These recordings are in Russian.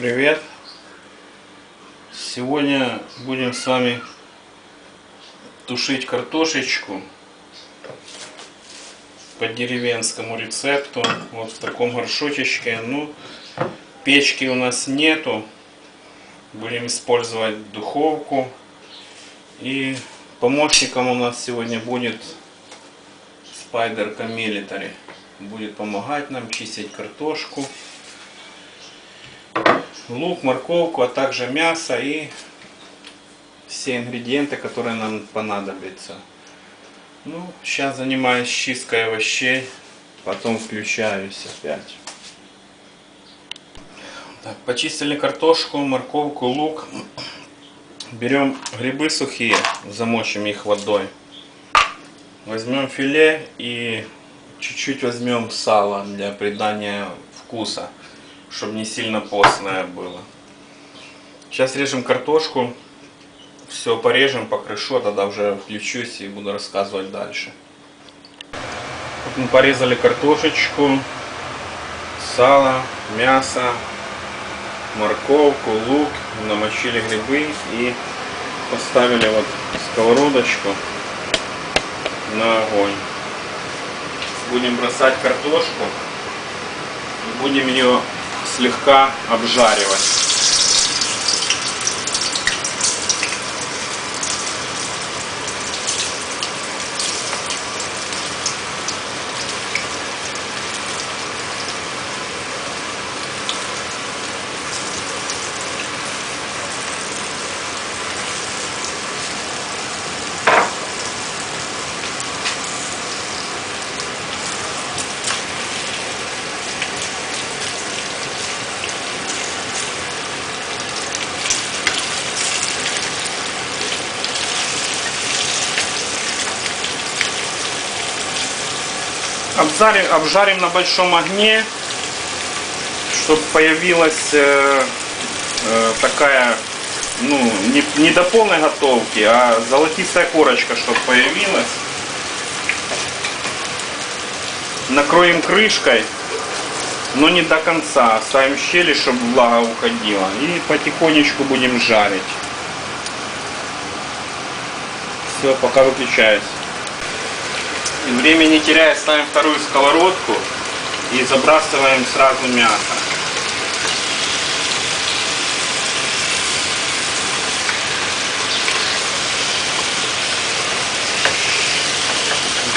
Привет! Сегодня будем с вами тушить картошечку по деревенскому рецепту. Вот в таком горшочечке. Ну, печки у нас нету. Будем использовать духовку. И помощником у нас сегодня будет Spider Military. Будет помогать нам чистить картошку лук, морковку, а также мясо и все ингредиенты, которые нам понадобятся. Ну, сейчас занимаюсь чисткой овощей, потом включаюсь опять. Так, почистили картошку, морковку, лук. Берем грибы сухие, замочим их водой. Возьмем филе и чуть-чуть возьмем сало для придания вкуса чтобы не сильно постное было. Сейчас режем картошку. Все порежем, покрышу, а тогда уже включусь и буду рассказывать дальше. Вот мы порезали картошечку, сало, мясо, морковку, лук, намочили грибы и поставили вот сковородочку на огонь. Будем бросать картошку будем ее слегка обжаривать. Обжарим, обжарим на большом огне, чтобы появилась э, э, такая, ну, не, не до полной готовки, а золотистая корочка, чтобы появилась. Накроем крышкой, но не до конца. Оставим щели, чтобы влага уходила. И потихонечку будем жарить. Все, пока выключаюсь. Время не теряя, ставим вторую сковородку и забрасываем сразу мясо.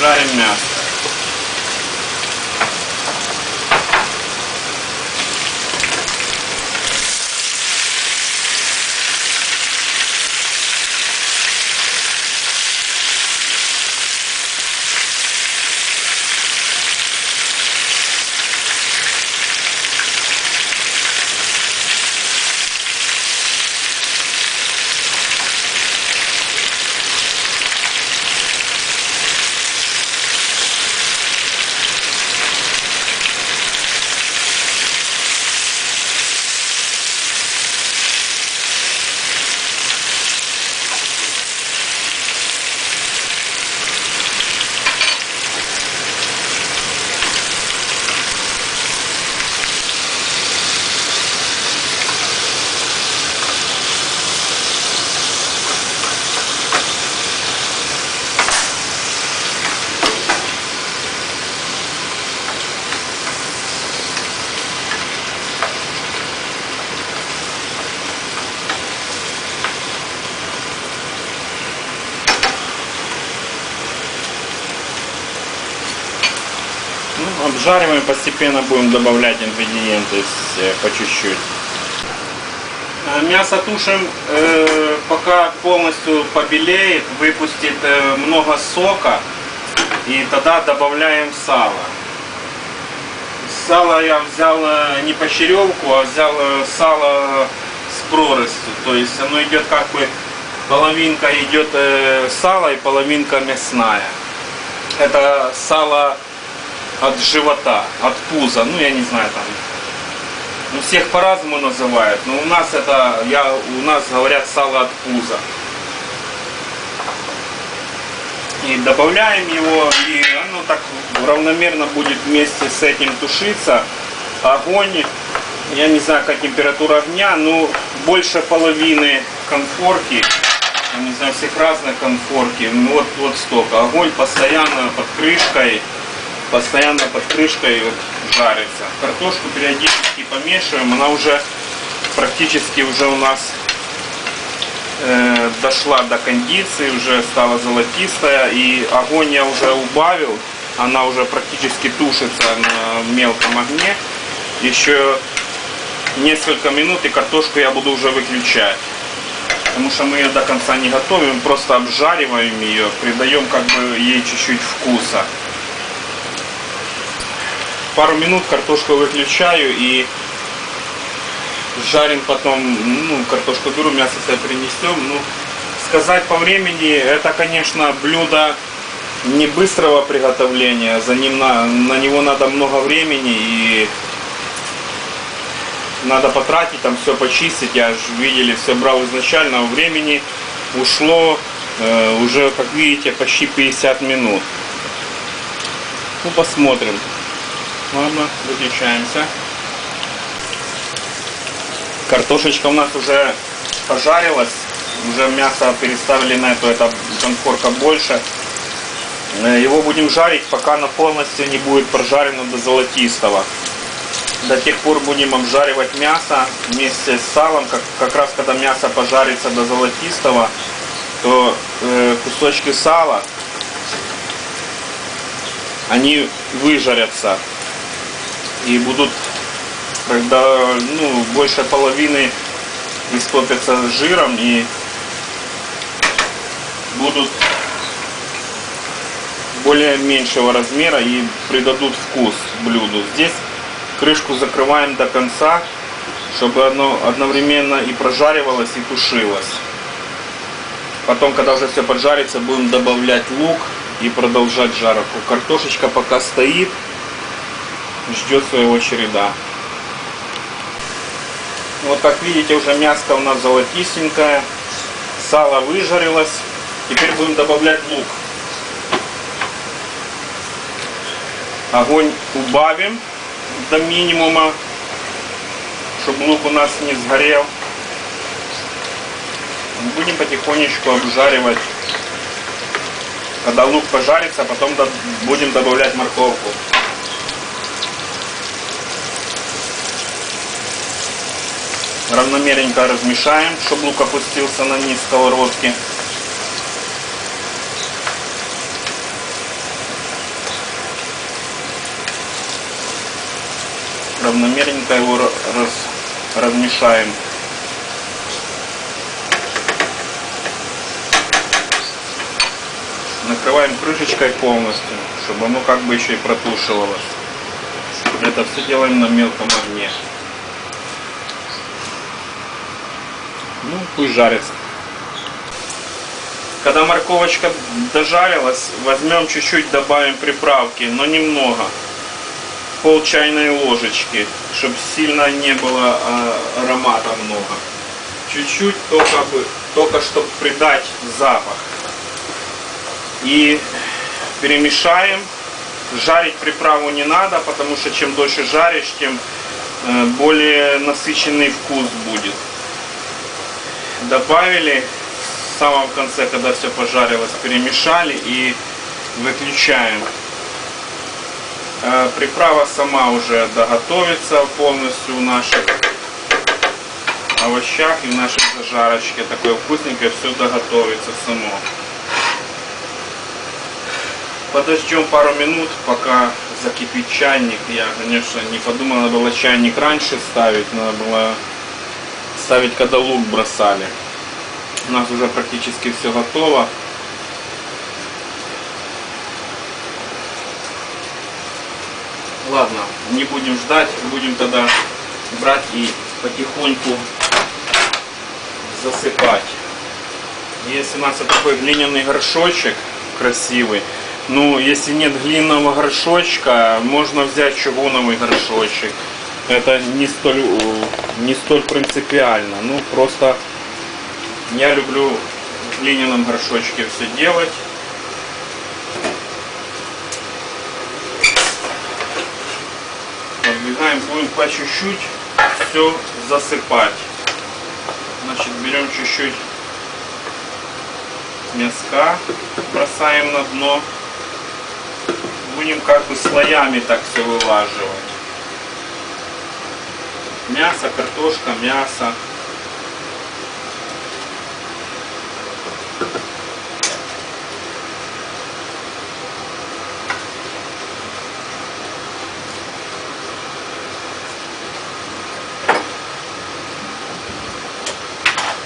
Жарим мясо. Обжариваем, постепенно будем добавлять ингредиенты по чуть-чуть. Э, мясо тушим, э, пока полностью побелеет, выпустит э, много сока, и тогда добавляем сало. Сало я взял не по почеревку, а взял сало с проростью, то есть оно идет как бы, половинка идет сало и половинка мясная. Это сало от живота, от пуза, ну я не знаю там. У всех по-разному называют, но у нас это, я, у нас говорят сало от пуза. И добавляем его, и оно так равномерно будет вместе с этим тушиться. Огонь Я не знаю, какая температура огня, но больше половины конфорки. Я не знаю, всех разных конфорки. Ну вот, вот столько. Огонь постоянно под крышкой. Постоянно под крышкой жарится. Картошку периодически помешиваем. Она уже практически уже у нас э, дошла до кондиции, уже стала золотистая. И огонь я уже убавил. Она уже практически тушится на мелком огне. Еще несколько минут и картошку я буду уже выключать. Потому что мы ее до конца не готовим, просто обжариваем ее, придаем как бы ей чуть-чуть вкуса. Пару минут картошку выключаю и жарим потом, ну, картошку беру, мясо себе принесем. Ну, сказать по времени, это, конечно, блюдо не быстрого приготовления, за ним на, на него надо много времени и надо потратить, там все почистить, я же видели, все брал изначально, времени ушло э, уже, как видите, почти 50 минут. Ну, посмотрим. Ладно, выключаемся. Картошечка у нас уже пожарилась, уже мясо переставили на эту, это конфорка больше. Э, Его будем жарить, пока оно полностью не будет прожарено до золотистого. До тех пор будем обжаривать мясо вместе с салом. Как, как раз когда мясо пожарится до золотистого, то э, кусочки сала, они выжарятся и будут, когда ну, больше половины истопятся жиром и будут более меньшего размера и придадут вкус блюду. Здесь крышку закрываем до конца, чтобы оно одновременно и прожаривалось, и тушилось. Потом, когда уже все поджарится, будем добавлять лук и продолжать жарку. Картошечка пока стоит, ждет своего череда. Вот как видите, уже мяско у нас золотистенькое, сало выжарилось. Теперь будем добавлять лук. Огонь убавим до минимума, чтобы лук у нас не сгорел. Будем потихонечку обжаривать. Когда лук пожарится, потом будем добавлять морковку. Равномерненько размешаем, чтобы лук опустился на низ сковородки. равномерненько его раз, размешаем. Накрываем крышечкой полностью, чтобы оно как бы еще и протушивалось. Это все делаем на мелком огне. Пусть жарится. Когда морковочка дожарилась, возьмем чуть-чуть, добавим приправки, но немного пол чайной ложечки, чтобы сильно не было а, аромата много. Чуть-чуть только, бы, только чтобы придать запах. И перемешаем. Жарить приправу не надо, потому что чем дольше жаришь, тем э, более насыщенный вкус будет. Добавили в самом конце, когда все пожарилось, перемешали и выключаем. Э, приправа сама уже доготовится полностью в наших овощах и в нашей зажарочке. Такое вкусненькое все доготовится само. Подождем пару минут, пока закипит чайник. Я, конечно, не подумал, надо было чайник раньше ставить, надо было ставить, когда лук бросали. У нас уже практически все готово. Ладно, не будем ждать, будем тогда брать и потихоньку засыпать. Если у нас вот такой глиняный горшочек красивый, ну, если нет глиняного горшочка, можно взять чугуновый горшочек. Это не столь, не столь принципиально. Ну, просто я люблю в глиняном горшочке все делать. Подвигаем, будем по чуть-чуть все засыпать. Значит, берем чуть-чуть мяска, бросаем на дно. Будем как бы слоями так все вылаживать. Мясо, картошка, мясо.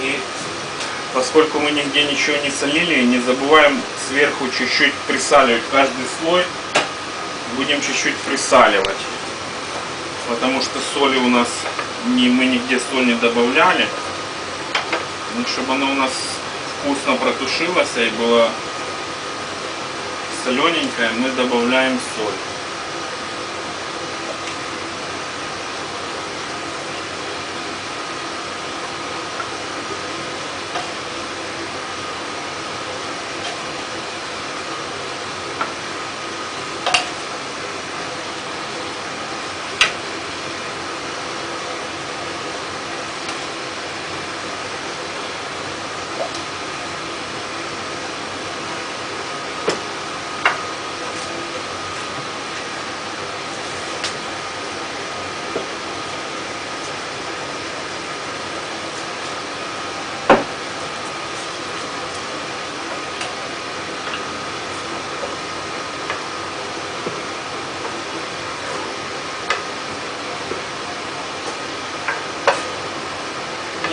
И поскольку мы нигде ничего не солили, не забываем сверху чуть-чуть присаливать каждый слой. Будем чуть-чуть присаливать. Потому что соли у нас не, мы нигде соль не добавляли. Ну, чтобы оно у нас вкусно протушилось и было солененькое, мы добавляем соль.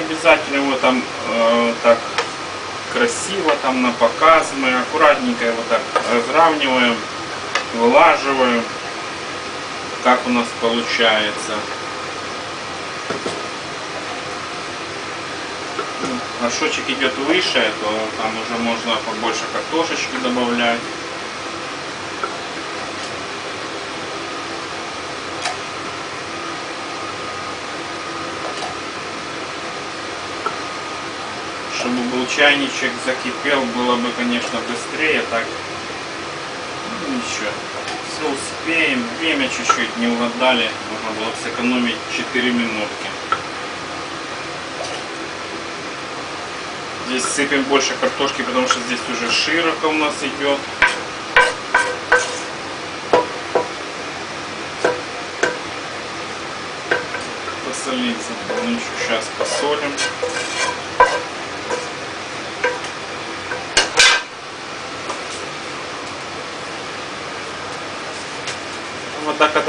Обязательно его там э, так красиво там на показ. Мы аккуратненько его так разравниваем, вылаживаем, как у нас получается. Ну, Горшочек идет выше, то там уже можно побольше картошечки добавлять. Чтобы был чайничек, закипел, было бы, конечно, быстрее, так ну, ничего. Все успеем, время чуть-чуть не угадали, можно было бы сэкономить 4 минутки. Здесь сыпем больше картошки, потому что здесь уже широко у нас идет. Посолиться, ну еще сейчас посолим.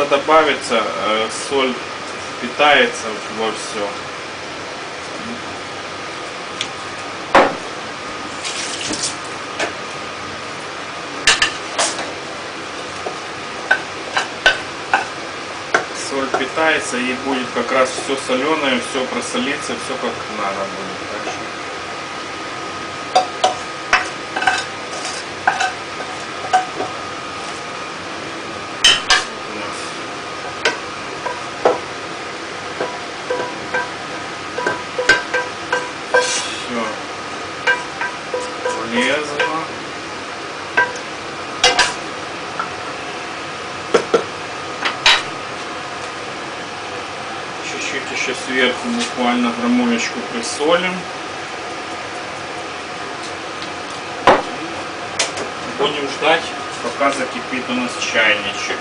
Когда добавится, э, соль впитается во все. Соль питается и будет как раз все соленое, все просолится, все как надо будет. Грамулечку присолим. Будем ждать, пока закипит у нас чайничек.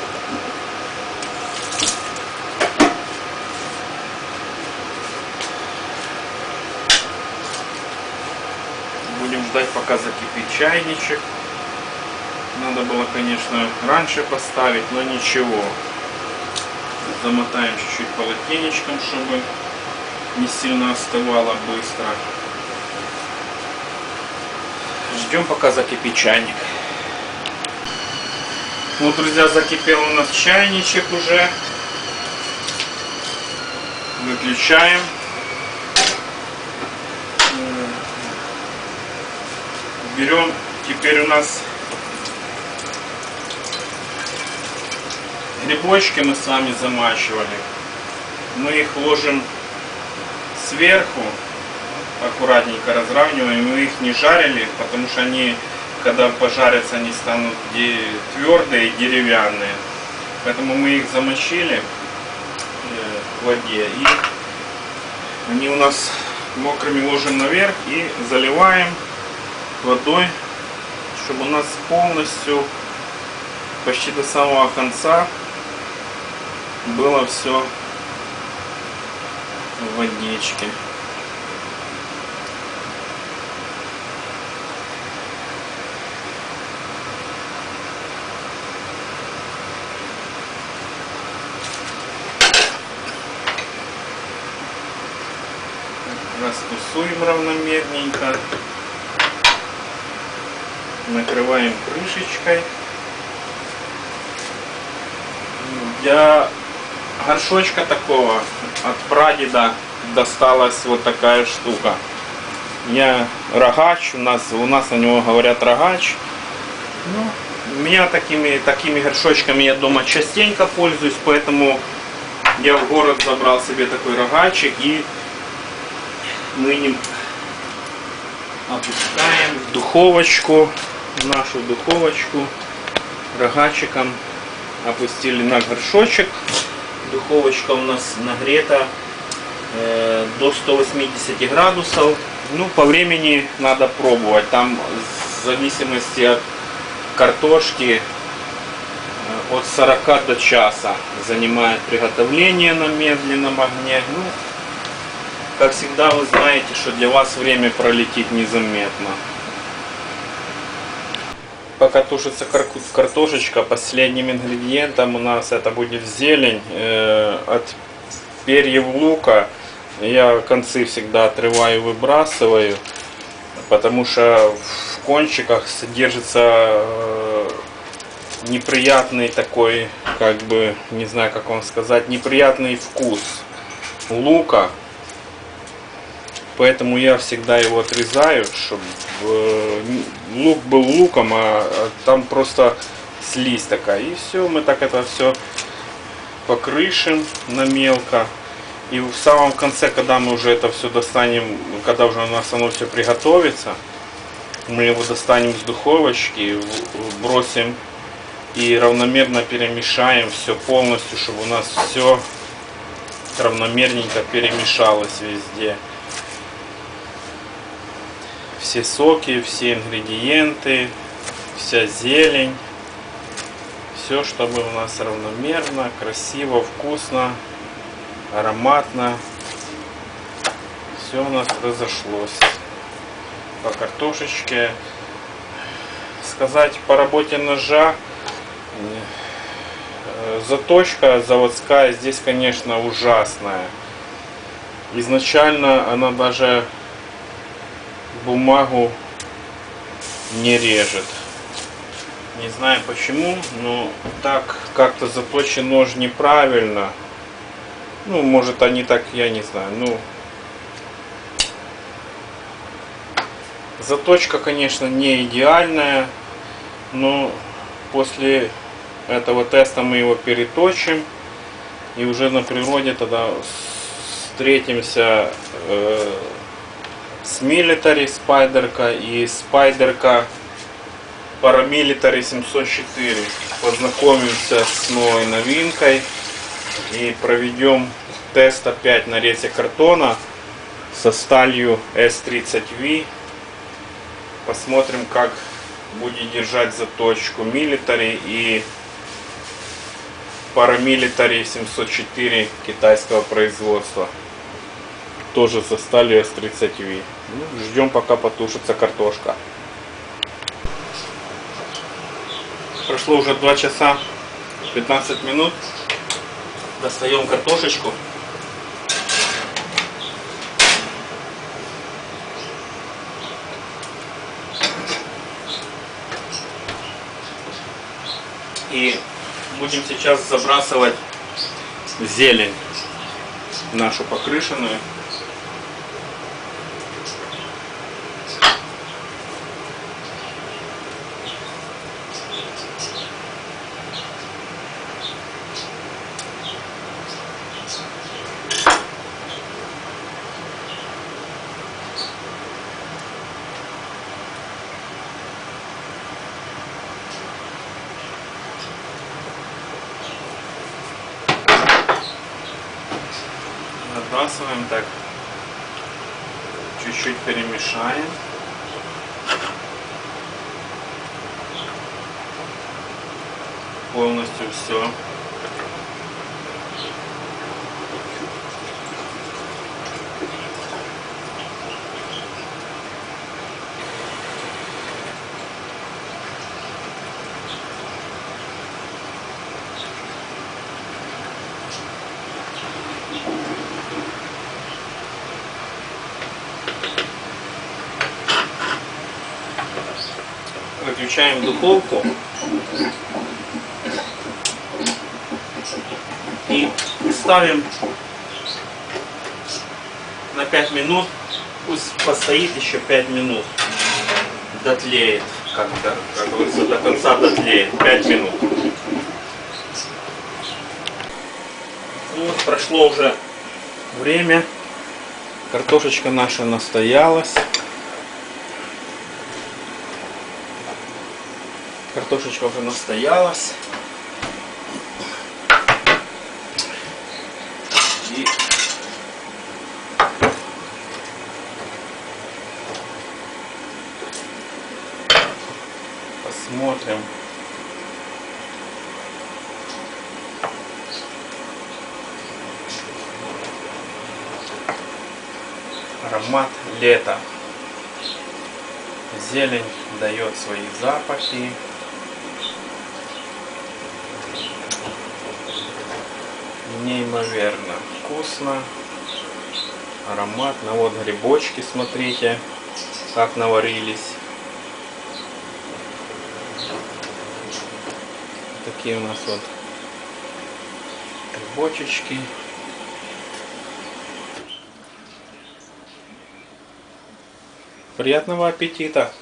Будем ждать, пока закипит чайничек. Надо было, конечно, раньше поставить, но ничего. Замотаем чуть-чуть полотенечком, чтобы не сильно остывало быстро. Ждем, пока закипит чайник. Вот, друзья, закипел у нас чайничек уже. Выключаем. Берем, теперь у нас грибочки мы с вами замачивали. Мы их ложим сверху, аккуратненько разравниваем. Мы их не жарили, потому что они, когда пожарятся, они станут твердые, деревянные. Поэтому мы их замочили э, в воде и Они у нас мокрыми ложим наверх и заливаем водой, чтобы у нас полностью почти до самого конца было все в водичке. Растусуем равномерненько. Накрываем крышечкой. Для горшочка такого от прадеда досталась вот такая штука. Я рогач, у нас, у нас на него говорят рогач. Ну, меня такими, такими горшочками я дома частенько пользуюсь, поэтому я в город забрал себе такой рогачик и мы ним опускаем в духовочку, в нашу духовочку рогачиком опустили на горшочек. Духовочка у нас нагрета до 180 градусов. Ну, по времени надо пробовать. Там в зависимости от картошки э, от 40 до часа занимает приготовление на медленном огне. Ну, как всегда, вы знаете, что для вас время пролетит незаметно. Пока тушится картошечка, последним ингредиентом у нас это будет зелень э, от перьев лука. Я концы всегда отрываю, выбрасываю, потому что в кончиках содержится э, неприятный такой, как бы, не знаю, как вам сказать, неприятный вкус лука. Поэтому я всегда его отрезаю, чтобы э, лук был луком, а там просто слизь такая. И все, мы так это все покрышим на мелко. И в самом конце, когда мы уже это все достанем, когда уже у нас оно все приготовится, мы его достанем с духовочки, бросим и равномерно перемешаем все полностью, чтобы у нас все равномерненько перемешалось везде все соки, все ингредиенты, вся зелень. Все, чтобы у нас равномерно, красиво, вкусно, ароматно. Все у нас разошлось по картошечке. Сказать по работе ножа, э, заточка заводская здесь, конечно, ужасная. Изначально она даже бумагу не режет. Не знаю почему, но так как-то заточен нож неправильно. Ну, может они так, я не знаю. Ну, заточка, конечно, не идеальная, но после этого теста мы его переточим и уже на природе тогда встретимся э, с Military спайдерка и спайдерка Paramilitary 704. Познакомимся с новой новинкой и проведем тест опять на рете картона со сталью S30V. Посмотрим, как будет держать заточку Military и Paramilitary 704 китайского производства тоже за сталью S30V. Ну, ждем пока потушится картошка. Прошло уже 2 часа 15 минут. Достаем картошечку. И будем сейчас забрасывать зелень нашу покрышенную. Набрасываем так чуть-чуть перемешаем. Полностью все. Выключаем духовку. И ставим на 5 минут. Пусть постоит еще 5 минут. Дотлеет. Как, как, говорится, до конца дотлеет. 5 минут. Вот прошло уже время. Картошечка наша настоялась. Картошечка уже настоялась. И посмотрим. Аромат лета. Зелень дает свои запахи. Неимоверно вкусно. Ароматно. Вот грибочки, смотрите, как наварились. Такие у нас вот грибочечки. Приятного аппетита!